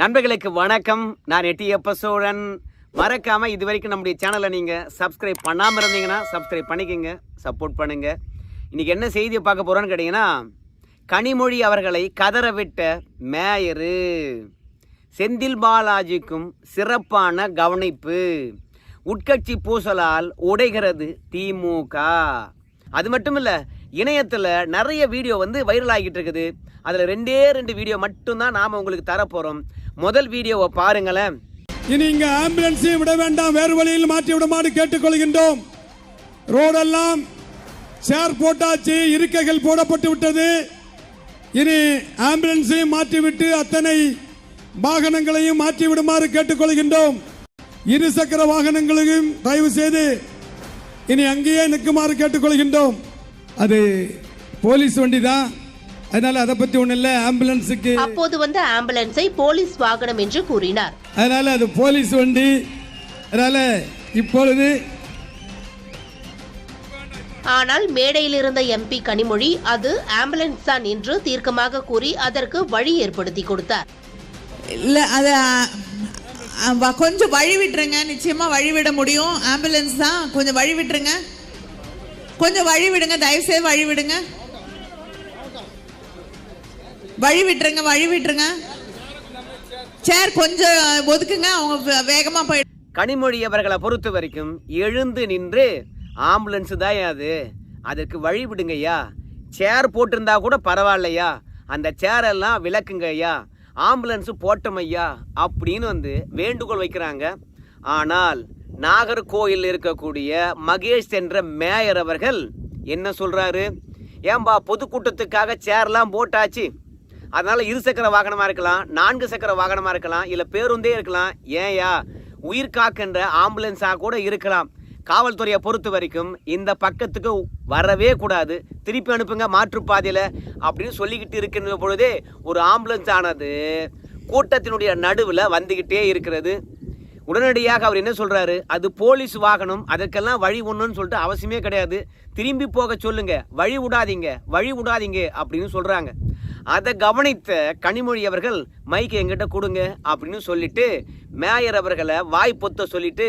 நண்பர்களுக்கு வணக்கம். நான் எட்டியப்ப சோழன் மறக்காமல் இது வரைக்கும் நம்முடைய சேனலை நீங்கள் சப்ஸ்கிரைப் பண்ணாமல் இருந்தீங்கன்னா சப்ஸ்கிரைப் பண்ணிக்கோங்க சப்போர்ட் பண்ணுங்கள் இன்றைக்கி என்ன செய்தியை பார்க்க போகிறோன்னு கேட்டீங்கன்னா கனிமொழி அவர்களை கதற விட்ட மேயரு. செந்தில் பாலாஜிக்கும் சிறப்பான கவனிப்பு. உட்கட்சி பூசலால் உடைகிறது திமுக அது மட்டும் இல்லை இணையத்தில் நிறைய வீடியோ வந்து வைரல் ஆகிட்டு இருக்குது. அதில் ரெண்டே ரெண்டு வீடியோ மட்டும்தான் நாம் உங்களுக்கு தரப்போகிறோம் முதல் வீடியோவை பாருங்களேன். இனி இங்க ஆம்புலன்ஸையும் விட வேண்டாம் வேறு வழியில் மாற்றி விடுமாறு கேட்டுக்கொள்கின்றோம். ரோடெல்லாம் சேர் போட்டாச்சு இருக்கைகள் போடப்பட்டு விட்டது. இனி ஆம்புலன்ஸையும் மாற்றிவிட்டு அத்தனை வாகனங்களையும் மாற்றி விடுமாறு கேட்டுக்கொள்கின்றோம். இருசக்கர வாகனங்களையும் தயவு செய்து இனி அங்கேயே நிற்குமாறு கேட்டுக்கொள்கின்றோம். அது போலீஸ் வண்டி தான் அதனால அதை பத்தி ஒன்றும் இல்லை ஆம்புலன்ஸுக்கு. அப்போது வந்த ஆம்புலன்ஸை போலீஸ் வாகனம் என்று கூறினார். அதனால அது போலீஸ் வண்டி. அதனால இப்பொழுது ஆனால் மேடையில் இருந்த எம்பி கனிமொழி அது ஆம்புலன்ஸ் தான் என்று தீர்க்கமாக கூறி அதற்கு வழி ஏற்படுத்தி கொடுத்தார். இல்லை அதை கொஞ்சம் வழி விட்டுருங்க. நிச்சயமாக வழி விட முடியும். ஆம்புலன்ஸ் தான். கொஞ்சம் வழி விட்டுருங்க. கொஞ்சம் வழி விடுங்க. தயவுசெய்து வழி விடுங்க. வழி விட்டுருங்க வழி விட்டுருங்க சேர் கொஞ்சம் ஒதுக்குங்க அவங்க வே- வேகமா போய் கனிமொழி அவர்களை பொறுத்த வரைக்கும் எழுந்து நின்று ஆம்புலன்ஸ் தான் அது. அதற்கு வழி விடுங்க ஐயா சேர் போட்டிருந்தா கூட பரவாயில்லையா. அந்த சேரெல்லாம் விளக்குங்க ஐயா ஆம்புலன்ஸு போட்டோம் ஐயா அப்படின்னு வந்து வேண்டுகோள் வைக்கிறாங்க. ஆனால் நாகர்கோயில் இருக்கக்கூடிய மகேஷ் என்ற மேயர் அவர்கள் என்ன சொல்கிறாரு ஏன்பா பொதுக்கூட்டத்துக்காக சேர்லாம் போட்டாச்சு. அதனால இரு சக்கர இருக்கலாம் நான்கு சக்கர வாகனமாக இருக்கலாம் இல்லை பேருந்தே இருக்கலாம். ஏயா உயிர் காக்கின்ற ஆம்புலன்ஸாக கூட இருக்கலாம். காவல்துறையை பொறுத்த வரைக்கும் இந்த பக்கத்துக்கு வரவே கூடாது. திருப்பி அனுப்புங்க மாற்றுப்பாதையில் அப்படின்னு சொல்லிக்கிட்டு இருக்கின்ற பொழுதே ஒரு ஆம்புலன்ஸ் ஆனது கூட்டத்தினுடைய நடுவில் வந்துக்கிட்டே இருக்கிறது. உடனடியாக அவர் என்ன சொல்கிறாரு அது போலீஸ் வாகனம் அதற்கெல்லாம் வழி ஒன்றுன்னு சொல்லிட்டு அவசியமே கிடையாது. திரும்பி போக சொல்லுங்கள் வழி விடாதீங்க வழி விடாதீங்க அப்படின்னு சொல்கிறாங்க அதை கவனித்த கனிமொழி அவர்கள் மைக்கு எங்கிட்ட கொடுங்க அப்படின்னு சொல்லிட்டு மேயர் அவர்களை வாய் பொத்த சொல்லிட்டு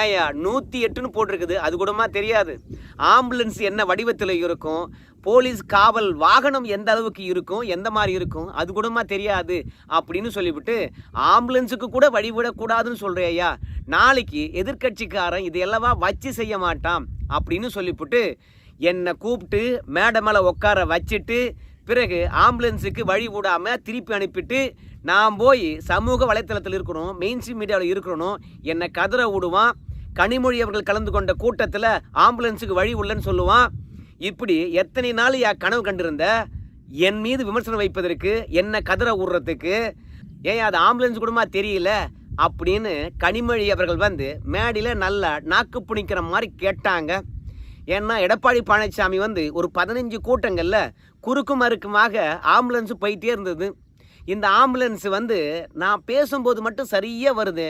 ஏயா நூற்றி எட்டுன்னு போட்டிருக்குது அது கூடமா தெரியாது. ஆம்புலன்ஸ் என்ன வடிவத்தில் இருக்கும்? போலீஸ் காவல் வாகனம் எந்த அளவுக்கு இருக்கும்? எந்த மாதிரி இருக்கும்? அது கூடமா தெரியாது. அப்படின்னு சொல்லிவிட்டு ஆம்புலன்ஸுக்கு கூட வழிவிடக்கூடாதுன்னு சொல்கிறேன் ஐயா நாளைக்கு எதிர்க்கட்சிக்காரன் இதையெல்லவா வச்சு செய்ய மாட்டான். அப்படின்னு சொல்லிவிட்டு என்னை கூப்பிட்டு மேடை மேலே உட்கார வச்சுட்டு பிறகு ஆம்புலன்ஸுக்கு வழி விடாம திருப்பி அனுப்பிட்டு நான் போய் சமூக வலைத்தளத்தில் இருக்கணும் மெயின்ஸ்ட்ரீம் ஸ்ட்ரீம் மீடியாவில் இருக்கணும் என்னை கதற விடுவான். கனிமொழி அவர்கள் கலந்து கொண்ட கூட்டத்தில் ஆம்புலன்ஸுக்கு வழி உள்ளன்னு சொல்லுவான். இப்படி எத்தனை நாள் யா கனவு கண்டிருந்த? என் மீது விமர்சனம் வைப்பதற்கு என்னை கதற விடுறதுக்கு. ஏன் அது ஆம்புலன்ஸ் கூடமா தெரியல? அப்படின்னு கனிமொழி அவர்கள் வந்து மேடையில் நல்லா நாக்கு புணிக்கிற மாதிரி கேட்டாங்க. ஏன்னா எடப்பாடி பழனிசாமி வந்து ஒரு பதினஞ்சு கூட்டங்களில் குறுக்கு மறுக்குமாக ஆம்புலன்ஸு போயிட்டே இருந்தது. இந்த ஆம்புலன்ஸ் வந்து நான் பேசும்போது மட்டும் சரியாக வருது.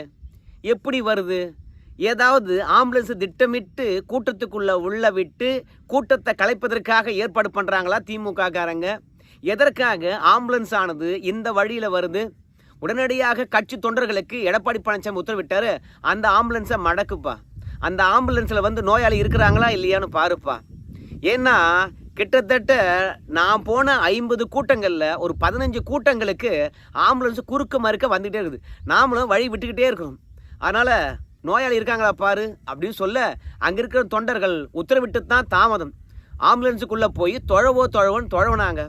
எப்படி வருது? ஏதாவது ஆம்புலன்ஸ் திட்டமிட்டு கூட்டத்துக்குள்ளே உள்ள விட்டு கூட்டத்தை கலைப்பதற்காக ஏற்பாடு பண்ணுறாங்களா திமுக காரங்க எதற்காக ஆம்புலன்ஸ் ஆனது இந்த வழியில் வருது? உடனடியாக கட்சி தொண்டர்களுக்கு எடப்பாடி பழனிசாமி உத்தரவிட்டார் அந்த ஆம்புலன்ஸை மடக்குப்பா. அந்த ஆம்புலன்ஸில் வந்து நோயாளி இருக்கிறாங்களா இல்லையான்னு பாருப்பா. ஏன்னா கிட்டத்தட்ட நான் போன ஐம்பது கூட்டங்களில் ஒரு பதினஞ்சு கூட்டங்களுக்கு ஆம்புலன்ஸ் குறுக்க மறுக்க வந்துகிட்டே இருக்குது. நாமளும் வழி விட்டுக்கிட்டே இருக்கிறோம் அதனால் நோயாளி இருக்காங்களா பாரு அப்படின்னு சொல்ல அங்கே இருக்கிற தொண்டர்கள் உத்தரவிட்டு தான் தாமதம். ஆம்புலன்ஸுக்குள்ளே போய் தொழவோ தொழவோன்னு தொழவனாங்க.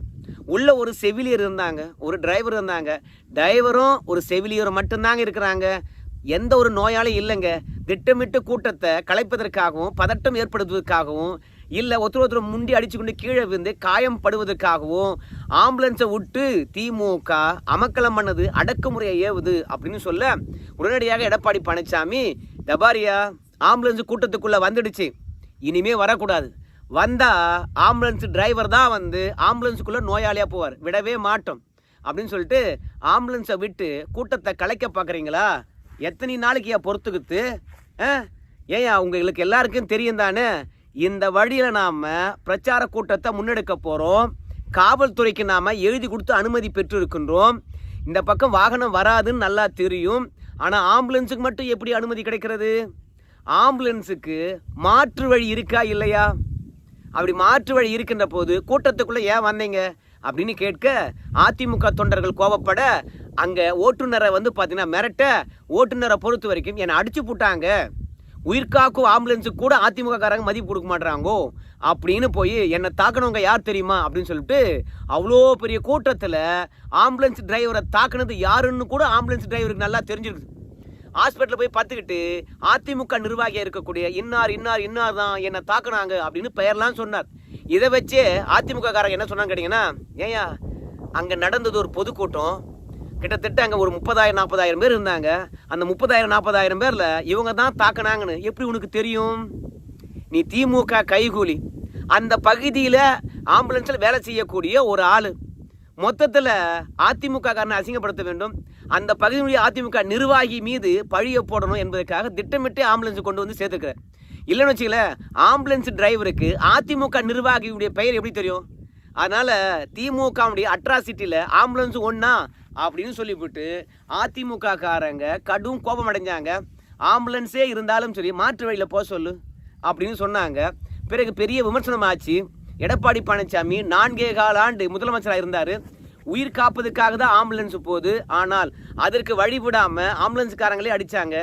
உள்ள ஒரு செவிலியர் இருந்தாங்க ஒரு டிரைவர் இருந்தாங்க. டிரைவரும் ஒரு செவிலியரும் மட்டும்தாங்க இருக்கிறாங்க. எந்த ஒரு நோயாளியும் இல்லைங்க. திட்டமிட்டு கூட்டத்தை கலைப்பதற்காகவும் பதட்டம் ஏற்படுத்துவதற்காகவும் இல்லை ஒருத்தர் ஒருத்தர் முண்டி அடிச்சுக்கொண்டு கீழே விழுந்து காயம் படுவதற்காகவும் ஆம்புலன்ஸை விட்டு திமுக அமக்கலம் பண்ணது அடக்குமுறையை ஏவுது அப்படின்னு சொல்ல உடனடியாக எடப்பாடி பழனிசாமி தபாரியா ஆம்புலன்ஸ் கூட்டத்துக்குள்ளே வந்துடுச்சு. இனிமே வரக்கூடாது. வந்தால் ஆம்புலன்ஸ் டிரைவர் தான் வந்து ஆம்புலன்ஸுக்குள்ளே நோயாளியாக போவார். விடவே மாட்டோம். அப்படின்னு சொல்லிட்டு ஆம்புலன்ஸை விட்டு கூட்டத்தை கலைக்க பார்க்குறீங்களா எத்தனை நாளைக்கு ஏன் பொறுத்துக்குத்து ஏயா உங்களுக்கு எல்லாருக்கும் தெரியும் தானே? இந்த வழியில் நாம் பிரச்சார கூட்டத்தை முன்னெடுக்க போகிறோம் காவல்துறைக்கு நாம் எழுதி கொடுத்து அனுமதி பெற்றிருக்கின்றோம். இந்த பக்கம் வாகனம் வராதுன்னு நல்லா தெரியும். ஆனால் ஆம்புலன்ஸுக்கு மட்டும் எப்படி அனுமதி கிடைக்கிறது? ஆம்புலன்ஸுக்கு மாற்று வழி இருக்கா இல்லையா? அப்படி மாற்று வழி இருக்கின்ற போது கூட்டத்துக்குள்ளே ஏன் வந்தீங்க? அப்படின்னு கேட்க அதிமுக தொண்டர்கள் கோபப்பட அங்கே ஓட்டுநரை வந்து பார்த்தீங்கன்னா மிரட்ட ஓட்டுநரை பொறுத்த வரைக்கும் என்னை அடிச்சு போட்டாங்க. உயிர்காக்கும் ஆம்புலன்ஸுக்கு கூட அதிமுக காரங்க மதிப்பு கொடுக்க மாட்டுறாங்கோ அப்படின்னு போய் என்னை தாக்கினவங்க யார் தெரியுமா? அப்படின்னு சொல்லிட்டு அவ்வளோ பெரிய கூட்டத்தில் ஆம்புலன்ஸ் டிரைவரை தாக்குனது யாருன்னு கூட ஆம்புலன்ஸ் டிரைவருக்கு நல்லா தெரிஞ்சிருக்கு ஹாஸ்பிட்டலில் போய் பார்த்துக்கிட்டு அதிமுக நிர்வாகியாக இருக்கக்கூடிய இன்னார் இன்னார் இன்னார் தான் என்னை தாக்குனாங்க அப்படின்னு பெயர்லாம் சொன்னார். இதை வச்சே அதிமுக காரங்க என்ன சொன்னாங்க கேட்டிங்கன்னா ஏயா அங்கே நடந்தது ஒரு பொதுக்கூட்டம். கிட்டத்தட்ட அங்கே ஒரு முப்பதாயிரம் நாற்பதாயிரம் பேர் இருந்தாங்க. அந்த முப்பதாயிரம் நாற்பதாயிரம் பேரில் இவங்க தான் தாக்குனாங்கன்னு எப்படி உனக்கு தெரியும்? நீ திமுக கைகூலி. அந்த பகுதியில் ஆம்புலன்ஸில் வேலை செய்யக்கூடிய ஒரு ஆள். மொத்தத்தில் அதிமுக காரனை அசிங்கப்படுத்த வேண்டும். அந்த பகுதியுடைய அதிமுக நிர்வாகி மீது பழிய போடணும் என்பதற்காக திட்டமிட்டு ஆம்புலன்ஸ் கொண்டு வந்து சேர்த்துக்கிறேன் இல்லைன்னு வச்சுக்கல ஆம்புலன்ஸ் டிரைவருக்கு அதிமுக நிர்வாகியுடைய பெயர் எப்படி தெரியும்? அதனால் திமுகவுடைய அட்ராசிட்டியில் ஆம்புலன்ஸ் ஒன்றா அப்படின்னு சொல்லிவிட்டு அதிமுக காரங்க கடும் கோபம் அடைஞ்சாங்க ஆம்புலன்ஸே இருந்தாலும் சரி மாற்று வழியில் போக சொல்லு அப்படின்னு சொன்னாங்க. பிறகு பெரிய விமர்சனம் ஆச்சு. எடப்பாடி பழனிசாமி நான்கே கால ஆண்டு முதலமைச்சராக இருந்தார். உயிர் காப்பதுக்காக தான் ஆம்புலன்ஸ் போகுது. ஆனால் அதற்கு வழிவிடாம ஆம்புலன்ஸ்காரங்களே அடித்தாங்க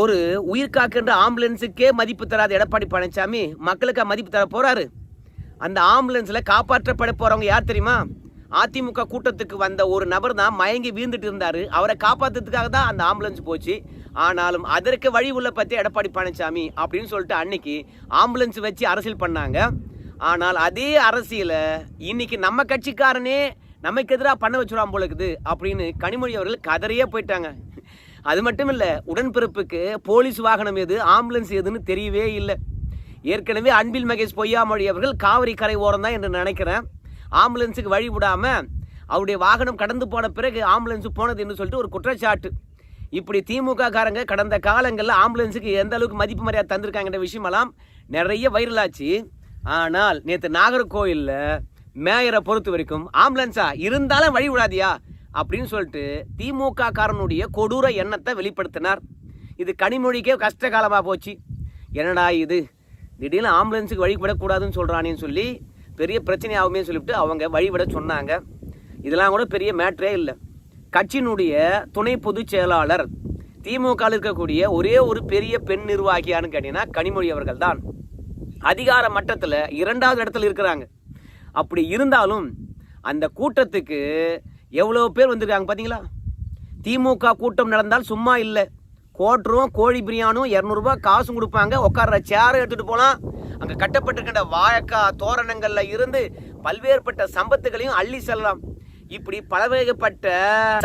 ஒரு உயிர் காக்கின்ற ஆம்புலன்ஸுக்கே மதிப்பு தராத எடப்பாடி பழனிசாமி மக்களுக்கு மதிப்பு தர போகிறாரு அந்த ஆம்புலன்ஸில் காப்பாற்றப்பட போகிறவங்க யார் தெரியுமா? அதிமுக கூட்டத்துக்கு வந்த ஒரு நபர் தான் மயங்கி வீழ்ந்துட்டு இருந்தார். அவரை காப்பாற்றுறதுக்காக தான் அந்த ஆம்புலன்ஸ் போச்சு. ஆனாலும் அதற்கு வழி உள்ள பற்றி எடப்பாடி பழனிசாமி அப்படின்னு சொல்லிட்டு அன்னைக்கு ஆம்புலன்ஸ் வச்சு அரசியல் பண்ணாங்க. ஆனால் அதே அரசியலை இன்னைக்கு நம்ம கட்சிக்காரனே நமக்கு எதிராக பண்ண வச்சுடாம போல இருக்குது அப்படின்னு கனிமொழி அவர்கள் கதறியே போயிட்டாங்க. அது மட்டும் இல்லை உடன்பிறப்புக்கு போலீஸ் வாகனம் எது ஆம்புலன்ஸ் எதுன்னு தெரியவே இல்லை. ஏற்கனவே அன்பில் மகேஷ் பொய்யாமொழி அவர்கள் காவிரி கரை ஓரம் தான் என்று நினைக்கிறேன். ஆம்புலன்ஸுக்கு வழி விடாமல் அவருடைய வாகனம் கடந்து போன பிறகு ஆம்புலன்ஸு போனது என்று சொல்லிட்டு ஒரு குற்றச்சாட்டு. இப்படி திமுக காரங்க கடந்த காலங்களில் ஆம்புலன்ஸுக்கு எந்த அளவுக்கு மதிப்பு மரியாதை தந்திருக்காங்கன்ற விஷயமெல்லாம் நிறைய வைரலாச்சு ஆனால் நேற்று நாகர்கோயிலில் மேயரை பொறுத்த வரைக்கும் ஆம்புலன்ஸா இருந்தாலும் வழி விடாதியா அப்படின்னு சொல்லிட்டு திமுக காரனுடைய கொடூர எண்ணத்தை வெளிப்படுத்தினார். இது கனிமொழிக்கே கஷ்ட காலமாக போச்சு. என்னடா இது? திடீர்னு ஆம்புலன்ஸுக்கு வழி விடக்கூடாதுன்னு சொல்கிறானேன்னு சொல்லி பெரிய பிரச்சனை ஆகுமே சொல்லிவிட்டு அவங்க வழிவிட சொன்னாங்க. இதெல்லாம் கூட பெரிய மேட்ரே இல்லை. கட்சியினுடைய துணை பொதுச் செயலாளர் திமுகவில் இருக்கக்கூடிய ஒரே ஒரு பெரிய பெண் நிர்வாகியான்னு கேட்டீங்கன்னா கனிமொழி அவர்கள் தான் அதிகார மட்டத்தில் இரண்டாவது இடத்துல இருக்கிறாங்க. அப்படி இருந்தாலும் அந்த கூட்டத்துக்கு எவ்வளோ பேர் வந்திருக்காங்க பார்த்தீங்களா? திமுக கூட்டம் நடந்தால் சும்மா இல்லை. கோட்ரும் கோழி பிரியாணும் இரநூறுபா காசும் கொடுப்பாங்க. உட்கார்ற சேரை எடுத்துகிட்டு போகலாம் அங்கே கட்டப்பட்டிருக்கின்ற வாழைக்காய் தோரணங்களில் இருந்து பல்வேறுபட்ட சம்பத்துகளையும் அள்ளி செல்லலாம். இப்படி பலவகைப்பட்ட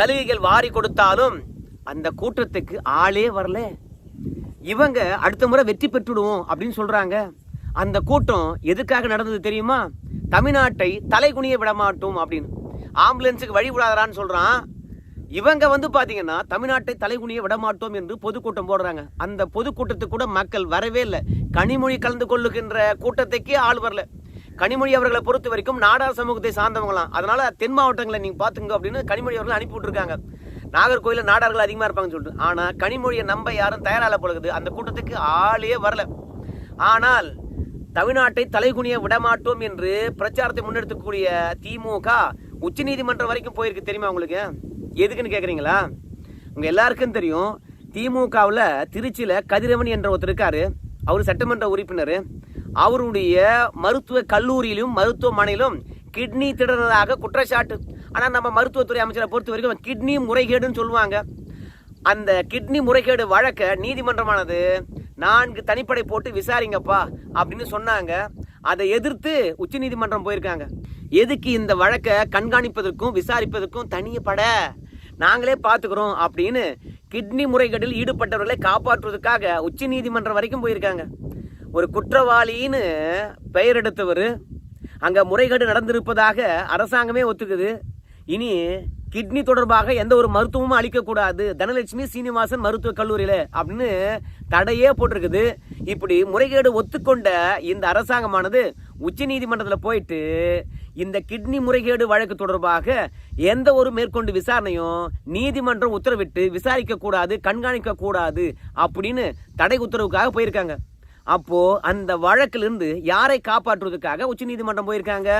சலுகைகள் வாரி கொடுத்தாலும் அந்த கூட்டத்துக்கு ஆளே வரல. இவங்க அடுத்த முறை வெற்றி பெற்றுடுவோம் அப்படின்னு சொல்கிறாங்க அந்த கூட்டம் எதுக்காக நடந்தது தெரியுமா? தமிழ்நாட்டை தலைகுனிய விட மாட்டோம் அப்படின்னு. ஆம்புலன்ஸுக்கு வழி விடாதான்னு இவங்க வந்து பாத்தீங்கன்னா தமிழ்நாட்டை தலைகுனிய விடமாட்டோம் என்று பொதுக்கூட்டம் போடுறாங்க. அந்த பொதுக்கூட்டத்துக்கு கூட மக்கள் வரவே இல்லை. கனிமொழி கலந்து கொள்ளுகின்ற கூட்டத்துக்கே ஆள் வரல. கனிமொழி அவர்களை பொறுத்த வரைக்கும் நாடார் சமூகத்தை சார்ந்தவங்களாம். அதனால தென் மாவட்டங்களை நீங்க பாத்துங்க அப்படின்னு கனிமொழி அவர்கள் அனுப்பி விட்டுருக்காங்க. நாகர்கோயிலில் நாடார்கள் அதிகமாக இருப்பாங்கன்னு சொல்லிட்டு. ஆனால் கனிமொழியை நம்ப யாரும் தயாரால பழகுது அந்த கூட்டத்துக்கு ஆளே வரல. ஆனால் தமிழ்நாட்டை தலைகுனிய விடமாட்டோம் என்று பிரச்சாரத்தை முன்னெடுக்கக்கூடிய திமுக உச்சநீதிமன்றம் வரைக்கும் போயிருக்கு தெரியுமா உங்களுக்கு? எதுக்குன்னு கேட்குறீங்களா உங்கள் எல்லாருக்கும் தெரியும் திமுகவில் திருச்சியில் கதிரவன் என்ற ஒருத்தர் இருக்காரு. அவர் சட்டமன்ற உறுப்பினர். அவருடைய மருத்துவ கல்லூரியிலும் மருத்துவமனையிலும் கிட்னி திடறதாக குற்றச்சாட்டு. ஆனால் நம்ம மருத்துவத்துறை அமைச்சரை பொறுத்த வரைக்கும் கிட்னி முறைகேடுன்னு சொல்லுவாங்க. அந்த கிட்னி முறைகேடு வழக்க நீதிமன்றமானது. நான்கு தனிப்படை போட்டு விசாரிங்கப்பா அப்படின்னு சொன்னாங்க. அதை எதிர்த்து உச்சநீதிமன்றம் போயிருக்காங்க. எதுக்கு இந்த வழக்கை கண்காணிப்பதற்கும் விசாரிப்பதற்கும் தனியப்பட நாங்களே பார்த்துக்கிறோம் அப்படின்னு கிட்னி முறைகேட்டில் ஈடுபட்டவர்களை காப்பாற்றுவதற்காக உச்சநீதிமன்றம் வரைக்கும் போயிருக்காங்க. ஒரு குற்றவாளின்னு பெயர் எடுத்தவர் அங்கே முறைகேடு நடந்திருப்பதாக அரசாங்கமே ஒத்துக்குது. இனி கிட்னி தொடர்பாக எந்த ஒரு மருத்துவமும் அளிக்கக்கூடாது. தனலட்சுமி சீனிவாசன் மருத்துவக் கல்லூரியில் அப்படின்னு தடையே போட்டிருக்குது. இப்படி முறைகேடு ஒத்துக்கொண்ட இந்த அரசாங்கமானது உச்ச நீதிமன்றத்தில் போயிட்டு இந்த கிட்னி முறைகேடு வழக்கு தொடர்பாக எந்த ஒரு மேற்கொண்டு விசாரணையும் நீதிமன்றம் உத்தரவிட்டு விசாரிக்க கூடாது கண்காணிக்க கூடாது அப்படின்னு தடை உத்தரவுக்காக போயிருக்காங்க. அப்போ அந்த வழக்கிலிருந்து யாரை காப்பாற்றுவதற்காக உச்ச நீதிமன்றம் போயிருக்காங்க?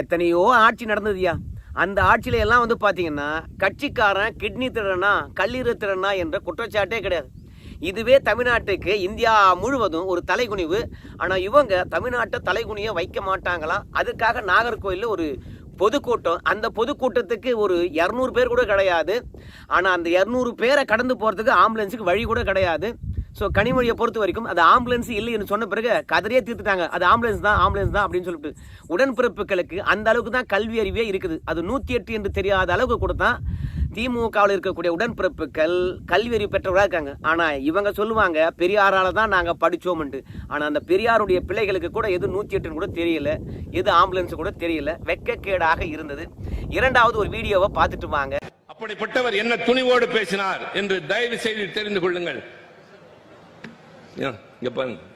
எத்தனையோ ஆட்சி நடந்ததுயா? அந்த ஆட்சியில எல்லாம் வந்து பாத்தீங்கன்னா கட்சிக்காரன் கிட்னி திறனா கல்லீரல் திறனா என்ற குற்றச்சாட்டே கிடையாது. இதுவே தமிழ்நாட்டுக்கு இந்தியா முழுவதும் ஒரு தலைகுனிவு. ஆனால் இவங்க தமிழ்நாட்டை தலைகுனிய வைக்க மாட்டாங்களாம் அதுக்காக நாகர்கோவிலில் ஒரு பொதுக்கூட்டம். அந்த பொதுக்கூட்டத்துக்கு ஒரு இரநூறு பேர் கூட கிடையாது. ஆனால் அந்த இரநூறு பேரை கடந்து போகிறதுக்கு ஆம்புலன்ஸுக்கு வழி கூட கிடையாது. ஸோ கனிமொழியை பொறுத்த வரைக்கும் அது ஆம்புலன்ஸ் இல்லைன்னு சொன்ன பிறகு கதறியே தீர்த்துட்டாங்க. அது ஆம்புலன்ஸ் தான் ஆம்புலன்ஸ் தான் அப்படின்னு சொல்லிட்டு. உடன்பிறப்புகளுக்கு அந்த அளவுக்கு தான் கல்வி அறிவே இருக்குது. அது நூற்றி எட்டு என்று தெரியாத அளவுக்கு கூட தான் திமுகவில் இருக்கக்கூடிய உடன்பிறப்புகள் கல்வியறிவு பெற்றவராக இருக்காங்க. ஆனால் இவங்க சொல்லுவாங்க பெரியாரால் தான் நாங்கள் படித்தோம்ன்ட்டு ஆனால் அந்த பெரியாருடைய பிள்ளைகளுக்கு கூட எது நூற்றி எட்டுன்னு கூட தெரியல எது ஆம்புலன்ஸ் கூட தெரியல வெட்கக்கேடாக இருந்தது. இரண்டாவது ஒரு வீடியோவை பார்த்துட்டு வாங்க. அப்படிப்பட்டவர் என்ன துணிவோடு பேசினார் என்று தயவு செய்து தெரிந்து கொள்ளுங்கள்.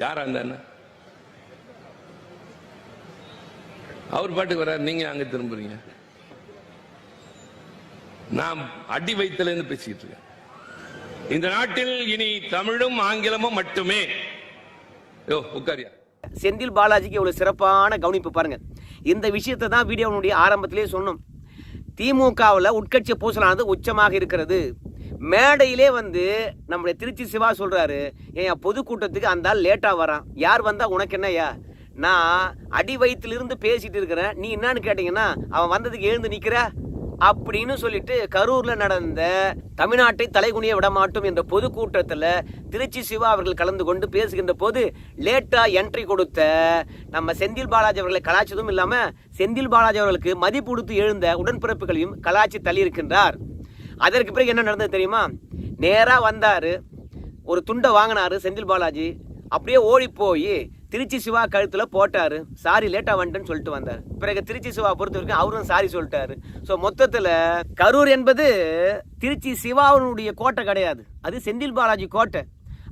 யாரா அந்த அவர் பாட்டுக்கு வர்றாரு நீங்க அங்க திரும்புறீங்க? நான் அடி வயித்துல இருந்து இருக்கேன். இந்த நாட்டில் இனி தமிழும் ஆங்கிலமும் மட்டுமே. யோ உட்காரியா? செந்தில் பாலாஜிக்கு இவ்வளவு சிறப்பான கவனிப்பு பாருங்க. இந்த விஷயத்தை தான் வீடியோனுடைய ஆரம்பத்திலே சொன்னோம். திமுகவில் உட்கட்சி பூசலானது உச்சமாக இருக்கிறது. மேடையிலே வந்து நம்முடைய திருச்சி சிவா சொல்கிறாரு ஏன் பொதுக்கூட்டத்துக்கு அந்த ஆள் லேட்டாக வரான். யார் வந்தால் உனக்கு என்னையா நான் அடி வயிற்றுலேருந்து பேசிகிட்டு இருக்கிறேன். நீ என்னன்னு கேட்டிங்கன்னா அவன் வந்ததுக்கு எழுந்து நிற்கிற அப்படின்னு சொல்லிட்டு கரூர்ல நடந்த தமிழ்நாட்டை தலைகுனிய விட மாட்டோம் என்ற பொதுக்கூட்டத்தில் திருச்சி சிவா அவர்கள் கலந்து கொண்டு பேசுகின்ற போது லேட்டா என்ட்ரி கொடுத்த நம்ம செந்தில் பாலாஜி அவர்களை கலாச்சதும் இல்லாம செந்தில் பாலாஜி அவர்களுக்கு மதிப்பு கொடுத்து எழுந்த உடன்பிறப்புகளையும் கலாச்சி தள்ளியிருக்கின்றார். அதற்கு பிறகு என்ன நடந்தது தெரியுமா? நேரா வந்தாரு ஒரு துண்டை வாங்கினாரு செந்தில் பாலாஜி. அப்படியே ஓடி போய் திருச்சி சிவா கழுத்தில் போட்டார். சாரி லேட்டாக வந்துட்டுன்னு சொல்லிட்டு வந்தார். பிறகு திருச்சி சிவா பொறுத்த வரைக்கும் அவரும் சாரி சொல்லிட்டாரு. ஸோ மொத்தத்தில் கரூர் என்பது திருச்சி சிவாவினுடைய கோட்டை கிடையாது. அது செந்தில் பாலாஜி கோட்டை.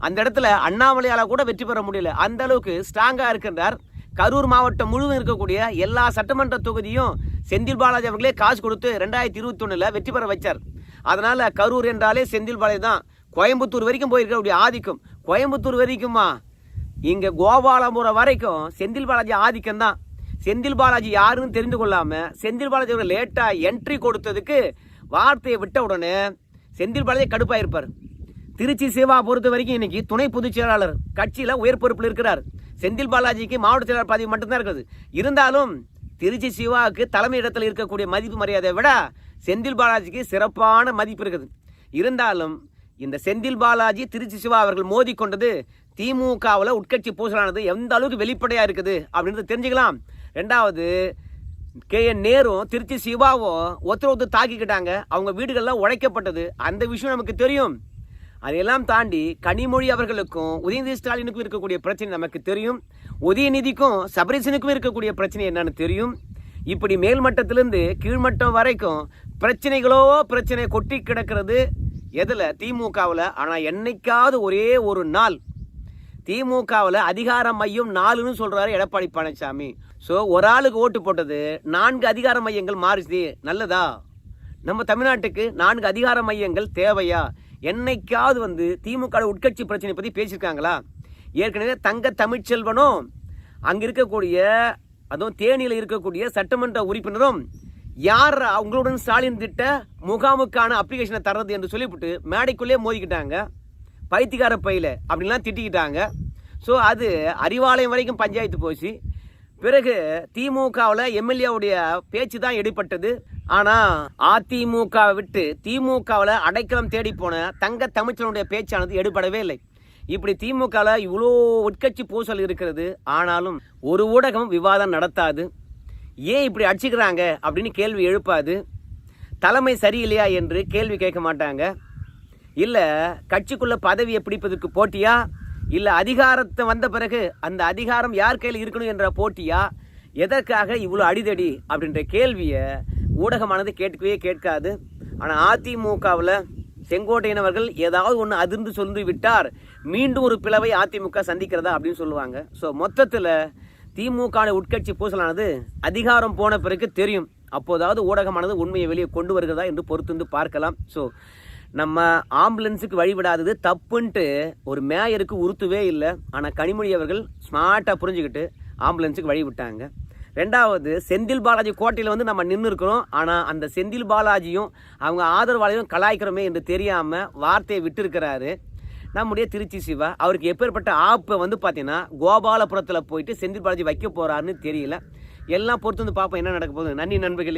அந்த இடத்துல அண்ணாமலையால் கூட வெற்றி பெற முடியல. அந்த அளவுக்கு ஸ்ட்ராங்காக இருக்கின்றார். கரூர் மாவட்டம் முழுவதும் இருக்கக்கூடிய எல்லா சட்டமன்ற தொகுதியும் செந்தில் பாலாஜி அவர்களே காசு கொடுத்து ரெண்டாயிரத்தி இருபத்தி ஒன்றில் வெற்றி பெற வச்சார். அதனால் கரூர் என்றாலே செந்தில் பாலாஜி தான். கோயம்புத்தூர் வரைக்கும் போயிருக்கக்கூடிய ஆதிக்கம். கோயம்புத்தூர் வரைக்குமா? இங்கே கோபாலபுரம் வரைக்கும் செந்தில் பாலாஜி ஆதிக்கம் தான். செந்தில் பாலாஜி யாருன்னு தெரிந்து கொள்ளாமல் செந்தில் பாலாஜி அவர்கள் லேட்டாக என்ட்ரி கொடுத்ததுக்கு வார்த்தையை விட்ட உடனே செந்தில் பாலாஜி கடுப்பாயிருப்பார். திருச்சி சிவா பொறுத்த வரைக்கும் இன்னைக்கு துணை பொதுச் செயலாளர் கட்சியில் உயர் பொறுப்பில் இருக்கிறார். செந்தில் பாலாஜிக்கு மாவட்ட செயலாளர் பதவி மட்டும்தான் இருக்குது. இருந்தாலும் திருச்சி சிவாவுக்கு தலைமை இடத்தில் இருக்கக்கூடிய மதிப்பு மரியாதையை விட செந்தில் பாலாஜிக்கு சிறப்பான மதிப்பு இருக்குது. இருந்தாலும் இந்த செந்தில் பாலாஜி திருச்சி சிவா அவர்கள் மோதி கொண்டது திமுகவில் உட்கட்சி பூசலானது எந்த அளவுக்கு வெளிப்படையாக இருக்குது அப்படின்றத தெரிஞ்சுக்கலாம். ரெண்டாவது கே. என். நேரும் திருச்சி சிவாவும் ஒருத்தர் ஒருத்தர் தாக்கிக்கிட்டாங்க. அவங்க வீடுகள்லாம் உழைக்கப்பட்டது அந்த விஷயம் நமக்கு தெரியும். அதையெல்லாம் தாண்டி கனிமொழி அவர்களுக்கும் உதயநிதி ஸ்டாலினுக்கும் இருக்கக்கூடிய பிரச்சனை நமக்கு தெரியும். உதயநிதிக்கும் சபரிசனுக்கும் இருக்கக்கூடிய பிரச்சனை என்னன்னு தெரியும். இப்படி மேல்மட்டத்திலிருந்து கீழ்மட்டம் வரைக்கும் பிரச்சனைகளோ பிரச்சனை கொட்டி கிடக்கிறது. எதில்? திமுகவில். ஆனால் என்னைக்காவது ஒரே ஒரு நாள் திமுகவில் அதிகார மையம் நாலுன்னு சொல்கிறாரு எடப்பாடி பழனிசாமி. ஸோ ஒரு ஆளுக்கு ஓட்டு போட்டது நான்கு அதிகார மையங்கள் மாறுச்சு. நல்லதா? நம்ம தமிழ்நாட்டுக்கு நான்கு அதிகார மையங்கள் தேவையா? என்னைக்காவது வந்து திமுக உட்கட்சி பிரச்சனை பற்றி பேசியிருக்காங்களா? ஏற்கனவே தங்க தமிழ்ச்செல்வனும் அங்கே இருக்கக்கூடிய அதுவும் தேனியில் இருக்கக்கூடிய சட்டமன்ற உறுப்பினரும் யார் அவங்களுடன் ஸ்டாலின் திட்ட முகாமுக்கான அப்ளிகேஷனை தர்றது என்று சொல்லிவிட்டு மேடைக்குள்ளே மோதிக்கிட்டாங்க. பைத்தியக்கார பையில அப்படின்லாம் திட்டிக்கிட்டாங்க. ஸோ அது அறிவாலயம் வரைக்கும் பஞ்சாயத்து போச்சு. பிறகு திமுகவில் எம்எல்ஏவுடைய பேச்சு தான் எடுப்பட்டது ஆனால் அதிமுகவை விட்டு திமுகவில் அடைக்கலம் தேடி போன தங்க தமிழ்ச்சனுடைய பேச்சானது எடுபடவே இல்லை. இப்படி திமுகவில் இவ்வளோ உட்கட்சி பூசல் இருக்கிறது. ஆனாலும் ஒரு ஊடகம் விவாதம் நடத்தாது. ஏன் இப்படி அடிச்சுக்கிறாங்க அப்படின்னு கேள்வி எழுப்பாது. தலைமை சரியில்லையா என்று கேள்வி கேட்க மாட்டாங்க. இல்லை கட்சிக்குள்ளே பதவியை பிடிப்பதற்கு போட்டியா? இல்லை அதிகாரத்தை வந்த பிறகு அந்த அதிகாரம் யார் கையில் இருக்கணும் என்ற போட்டியா? எதற்காக இவ்வளோ அடிதடி அப்படின்ற கேள்வியை ஊடகமானது கேட்கவே கேட்காது. ஆனால் அதிமுகவில் செங்கோட்டையினவர்கள் ஏதாவது ஒன்று அதிர்ந்து சொல்லி விட்டார் மீண்டும் ஒரு பிளவை அதிமுக சந்திக்கிறதா அப்படின்னு சொல்லுவாங்க. ஸோ மொத்தத்தில் திமுக உட்கட்சி பூசலானது அதிகாரம் போன பிறகு தெரியும். அப்போதாவது ஊடகமானது உண்மையை வெளியே கொண்டு வருகிறதா என்று பொறுத்து பார்க்கலாம். ஸோ நம்ம ஆம்புலன்ஸுக்கு வழிவிடாதது தப்புன்ட்டு ஒரு மேயருக்கு உறுத்துவே இல்லை. ஆனால் கனிமொழி அவர்கள் ஸ்மார்ட்டாக புரிஞ்சுக்கிட்டு ஆம்புலன்ஸுக்கு வழி விட்டாங்க ரெண்டாவது செந்தில் பாலாஜி கோட்டையில் வந்து நம்ம நின்று இருக்கிறோம். ஆனால் அந்த செந்தில் பாலாஜியும் அவங்க ஆதரவாளையும் கலாய்க்கிறோமே என்று தெரியாமல் வார்த்தையை விட்டுருக்கிறாரு. நம்முடைய திருச்சி சிவா அவருக்கு எப்பேற்பட்ட ஆப்பை வந்து பார்த்தீங்கன்னா கோபாலபுரத்தில் போயிட்டு செந்தில் பாலாஜி வைக்க போறாருன்னு தெரியல. எல்லாம் பொறுத்து வந்து பார்ப்போம் என்ன நடக்க போகுது நன்றி நண்பர்களே.